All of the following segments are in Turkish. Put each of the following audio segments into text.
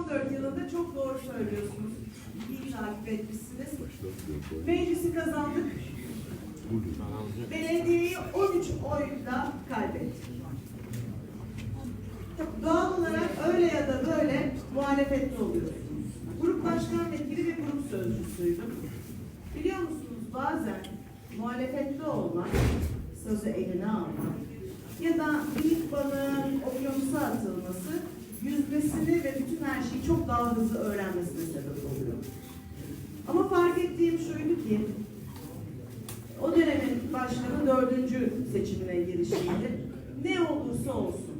2014 yılında çok doğru söylüyorsunuz. İyi takip etmişsiniz. Meclisi kazandık. Belediyeyi 13 oyla kaybettik. Doğal olarak öyle ya da böyle muhalefetli oluyorsunuz. Grup başkan vekili ve grup sözcüsüydüm. Biliyor musunuz bazen muhalefetli olmak, sözü eline almak ya da bir balığın okyanusa atılması yüzmesini ve bütün her şeyi çok daha hızlı öğrenmesine sebep oluyor. Ama fark ettiğim şuydu ki o dönemin başkanı dördüncü seçimine girişiydi. Ne olursa olsun.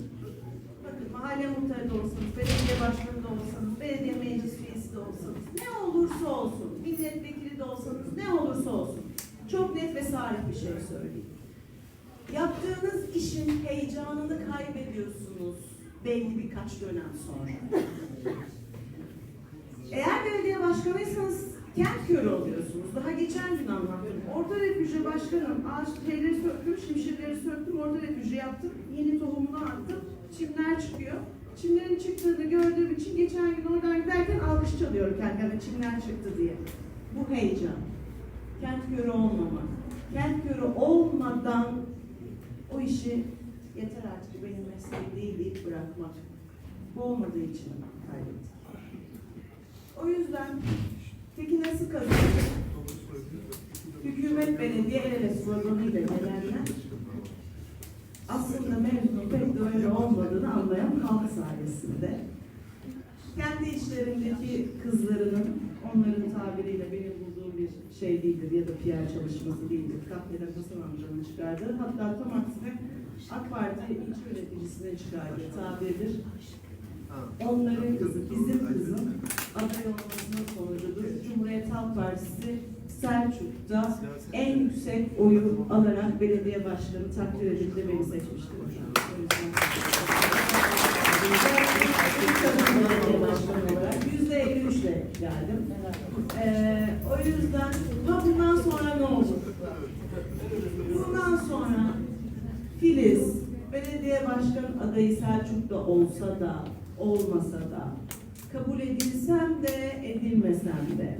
Bakın mahalle muhtarı da olsanız, belediye başkanı da olsanız, belediye meclis üyesi de olsanız, ne olursa olsun, milletvekili de olsanız, ne olursa olsun. Çok net ve sarih bir şey söyleyeyim. Yaptığınız işin heyecanını kaybediyorsunuz belli birkaç dönem sonra. Eğer belediye başkanıysanız kent körü oluyorsunuz. Daha geçen gün anlattım. Orta refüje başkanım. Ağaç şeyleri söktüm, şimşirleri söktüm, orta refüje yaptım. Yeni tohumunu attım. Çimler çıkıyor. Çimlerin çıktığını gördüğüm için geçen gün oradan giderken alkış çalıyorum kendime çimler çıktı diye. Bu heyecan. Kent körü olmamak. Kent körü olmadan o işi yeter artık benim mesleğim değil deyip bırakmak. Bu olmadığı için kaybettim. O yüzden peki nasıl kazandık? Hükümet belediye el ele sloganıyla gelenler aslında mevzunun pek de öyle olmadığını anlayan halk sayesinde. Kendi içlerindeki kızlarının onların tabiriyle benim bulduğum bir şey değildir ya da PR çalışması değildir. Kahvede Hasan amcanın çıkardığı hatta tam aksine AK Parti ilk yöneticisine çıkardığı tabirdir. Onların bizim kızın aday olmasının sonucudur. Cumhuriyet Halk Partisi Selçuk'ta en yüksek oyu alarak belediye başkanı takdir edildi beni seçmiştir. Yüzde 53 ile geldim. Ee, o yüzden ha bundan sonra ne olur? Bundan sonra Filiz belediye başkan adayı Selçuk'ta olsa da olmasa da kabul edilsem de edilmesem de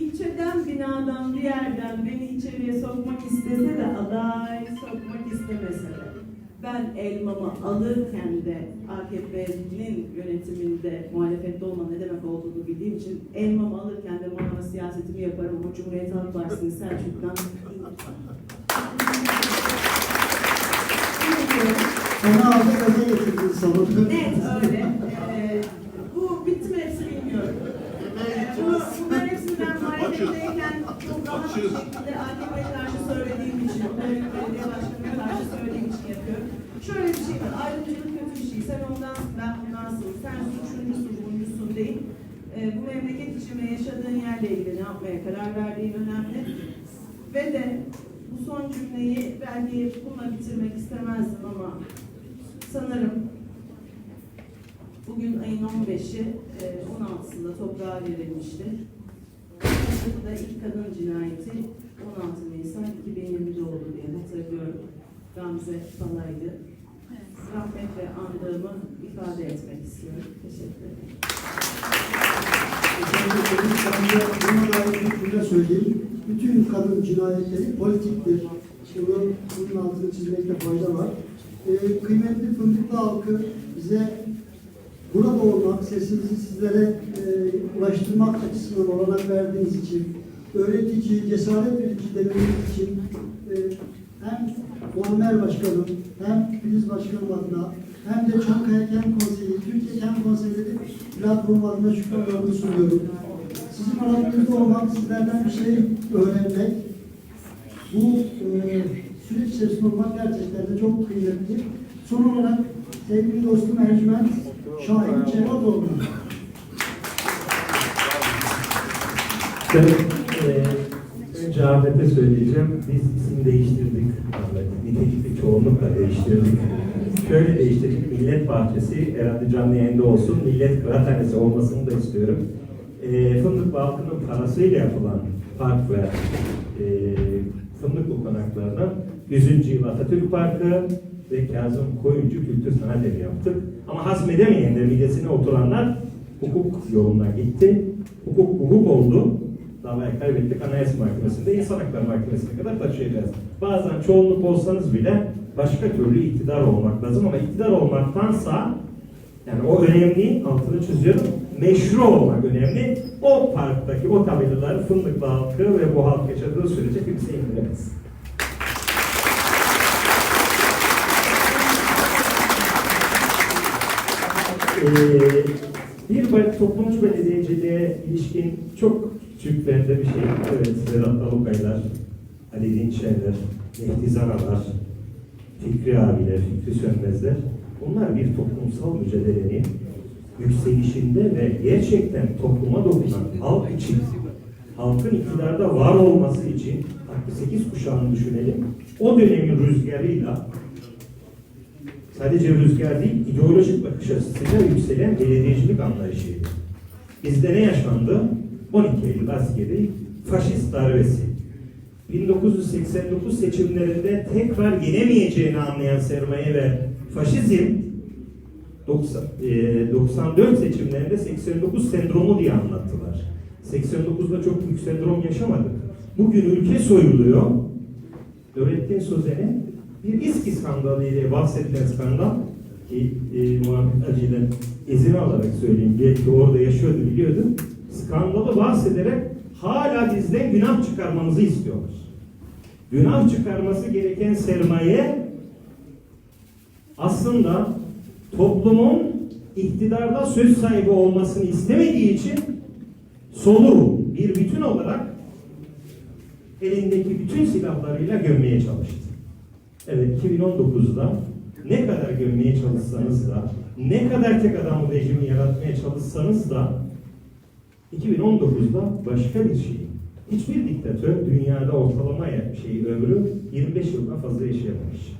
ilçeden binadan bir yerden beni içeriye sokmak istese de aday sokmak istemese de ben elmamı alırken de AKP'nin yönetiminde muhalefette olma ne demek olduğunu bildiğim için elmamı alırken de manava siyasetimi yaparım. Bu Cumhuriyet Halk Partisi'ni Selçuk'tan Onu aldı gaza getirdin savundu. Net öyle. Ee, bu bitti mi hepsi bilmiyorum. Ee, bu, bunların hepsini ben muhalefetteyken çok rahat bir şekilde AKP'ye karşı söylediğim için, belediye başkanına karşı söylediğim için yapıyorum. Şöyle bir şey var, ayrımcılık kötü bir şey. Sen ondan, ben bundansın. Sen suçlusun, buncusun değil. Ee, bu memleket için ve yaşadığın yerle ilgili ne yapmaya karar verdiğin önemli. Ve de bu son cümleyi belki bununla bitirmek istemezdim ama sanırım bugün ayın 15'i, e, 16'sında toprağa verilmişti. Bu da ilk kadın cinayeti 16 Nisan 2020'de oldu diye hatırlıyorum. Gamze Falay'dı. Rahmetle andığımı ifade etmek istiyorum. Teşekkür ederim. Ben de buna dair bir cümle söyleyeyim. Kadın cinayetleri politiktir. Bunu, bunun altını çizmekte fayda var. Ee, kıymetli Fındıklı halkı bize burada olmak, sesimizi sizlere e, ulaştırmak açısından olanak verdiğiniz için, öğretici, cesaret verici demeniz için e, hem Muammer Başkanım, hem Filiz Başkanım adına, hem de Çankaya Kent Konseyi, Türkiye Kent Konseyleri platformu adına şükranlarımı sunuyorum. Sizin alanınızda olmak, sizlerden bir şey öğrenmek, bu e, süreç içerisinde olmak gerçekten de çok kıymetli. Son olarak sevgili dostum Ercüment Şahin Cevatoğlu. Ben e, önce Ahmet'e söyleyeceğim. Biz isim değiştirdik. Ahmet. Çoğunlukla değiştirdik. Şöyle değiştirdik. Millet Bahçesi herhalde canlı yayında olsun. Millet Kıraathanesi olmasını da istiyorum. E, Fındık Balkı'nın parasıyla yapılan park ve e, Fındıklı konaklarına 100. yıl Atatürk Parkı ve Kazım Koyuncu Kültür Sanat yaptık. Ama hazmedemeyen de midesine oturanlar hukuk yoluna gitti. Hukuk hukuk oldu. Davayı kaybettik. Anayasa Mahkemesi'nde İnsan Hakları Mahkemesi'ne kadar taşıyacağız. Bazen çoğunluk olsanız bile başka türlü iktidar olmak lazım ama iktidar olmaktansa yani o önemli, altını çiziyorum, meşru olmak önemli. O parktaki o tabelaları Fındıklı halkı ve bu halk yaşadığı sürece kimse indiremez. Ee, bir bel- toplumcu belediyeciliğe ilişkin çok küçük bir şey. Evet, Sedat Alukaylar, Ali Dinçerler, Mehdi Zanalar, Fikri abiler, Fikri Sönmezler. Bunlar bir toplumsal mücadelenin yükselişinde ve gerçekten topluma dokunan halk için, halkın iktidarda var olması için 68 kuşağını düşünelim. O dönemin rüzgarıyla sadece rüzgar değil, ideolojik bakış açısıyla yükselen belediyecilik anlayışıydı. Bizde ne yaşandı? 12 Eylül askeri faşist darbesi. 1989 seçimlerinde tekrar yenemeyeceğini anlayan sermaye ve faşizm 90, e, 94 seçimlerinde 89 sendromu diye anlattılar. 89'da çok büyük sendrom yaşamadık. Bugün ülke soyuluyor. Nurettin Sözen'e bir İSKİ skandalı ile bahsedilen skandal ki e, Muhammed Acı'dan izin alarak söyleyeyim. Belki orada yaşıyordu biliyordu. Skandalı bahsederek hala bizden günah çıkarmamızı istiyorlar. Günah çıkarması gereken sermaye aslında toplumun iktidarda söz sahibi olmasını istemediği için solu bir bütün olarak elindeki bütün silahlarıyla gömmeye çalıştı. Evet 2019'da ne kadar gömmeye çalışsanız da ne kadar tek adam rejimi yaratmaya çalışsanız da 2019'da başka bir şey. Hiçbir diktatör dünyada ortalama şey ömrü 25 yıldan fazla yaşayamamış.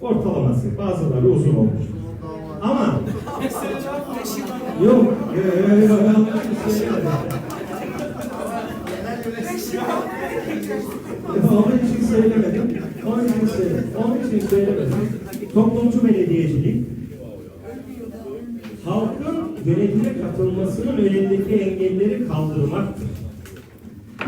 Ortalaması bazıları uzun olmuş. Ama yok yok yok yok şey. Onun için söylemedim. Onun için söylemedim. Onun için söylemedim. Toplumcu belediyecilik halkın yönetime katılmasının önündeki engelleri kaldırmaktır.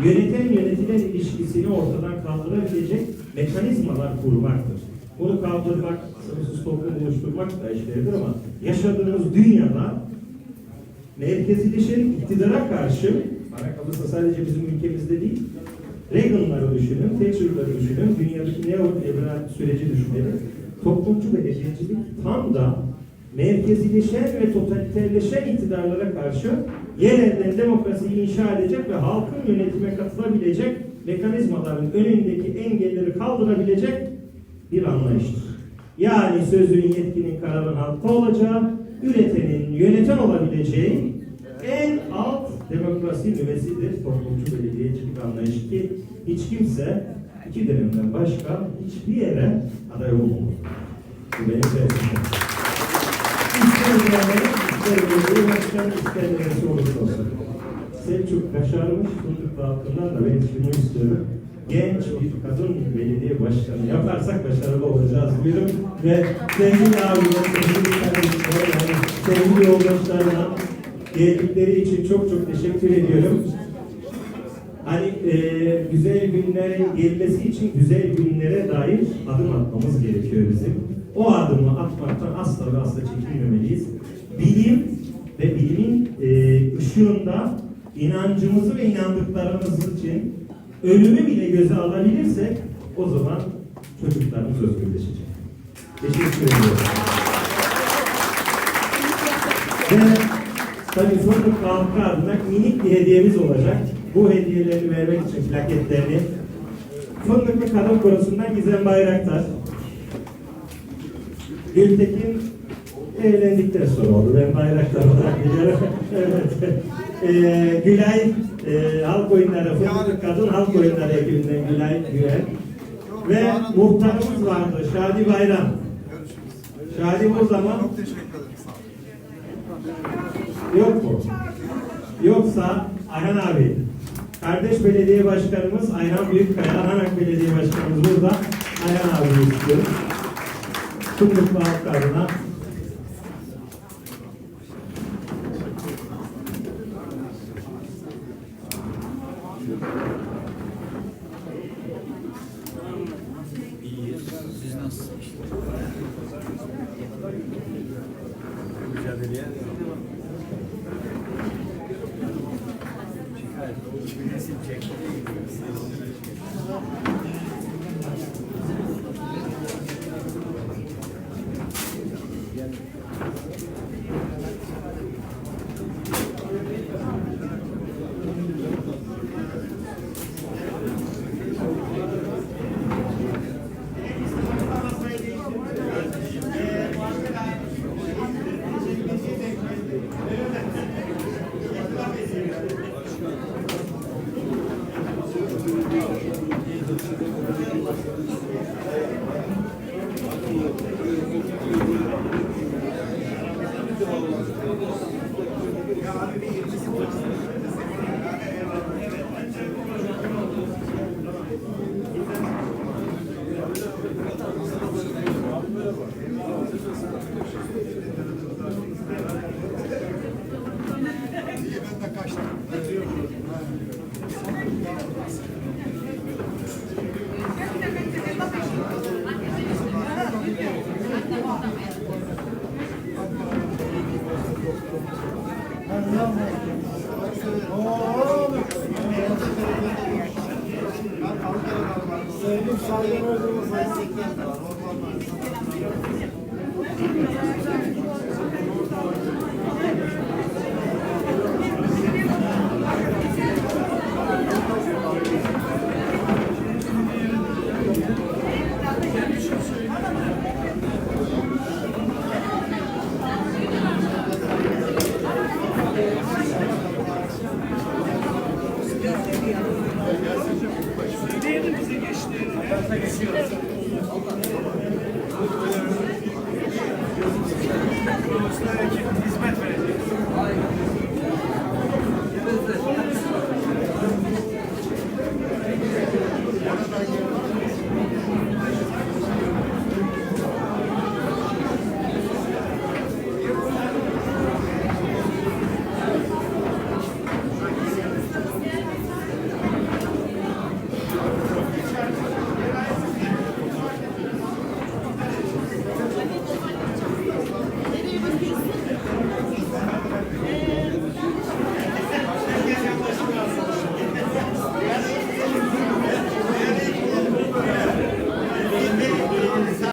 Yöneten yönetilen ilişkisini ortadan kaldırabilecek mekanizmalar kurmaktır. Bunu kaldırmak, sınırsız toplum oluşturmak da işleridir ama yaşadığımız dünyada merkezileşen iktidara karşı bana kalırsa sadece bizim ülkemizde değil Reagan'ları düşünün, Thatcher'ları düşünün, dünyadaki neoliberal süreci düşünelim. Toplumcu belediyecilik tam da merkezileşen ve totaliterleşen iktidarlara karşı yerelden demokrasiyi inşa edecek ve halkın yönetime katılabilecek mekanizmaların önündeki engelleri kaldırabilecek bir anlayıştır. Yani sözün, yetkinin, kararın halkta olacağı, üretenin yöneten olabileceği en alt demokrasi nüvesidir toplumcu belediyecilik anlayışı ki hiç kimse iki dönemden başka hiçbir yere aday olmamalı. Bu benim tercihim. İster belediye başkanı, ister neresi olursa olsun. Selçuk başarmış, Fındıklı halkından da ben şunu istiyorum. Genç bir kadın belediye başkanı yaparsak başarılı olacağız diyorum. Ve sevgili abiler, sevgili kardeşler, yani sevgili yoldaşlarla geldikleri için çok çok teşekkür ediyorum. Hani e, güzel günlerin gelmesi için güzel günlere dair adım atmamız gerekiyor bizim. O adımı atmaktan asla ve asla çekinmemeliyiz. Bilim ve bilimin e, ışığında inancımızı ve inandıklarımız için ölümü bile göze alabilirsek o zaman çocuklarımız özgürleşecek. Teşekkür ediyorum. Ve tabii Fındık halkı adına minik bir hediyemiz olacak. Bu hediyeleri vermek için plaketlerini Fındıklı Kadın Korosu'ndan Gizem Bayraktar. Gültekin evlendikten sonra oldu. Ben Bayraktar olarak biliyorum. evet. Ee, Gülay e, Halk Oyunları, Fındıklı Kadın Halk Oyunları ekibinden Gülay Güven. Ve muhtarımız vardı Şadi Bayram. Şadi o zaman. Yok mu? Yoksa Ayhan abi, kardeş belediye başkanımız Ayhan Büyükkaya, Ananak Belediye Başkanımız burada. Ayhan abi istiyoruz. Fındıklı halk adına Şikayet. Thank you. Seansa geçiyoruz.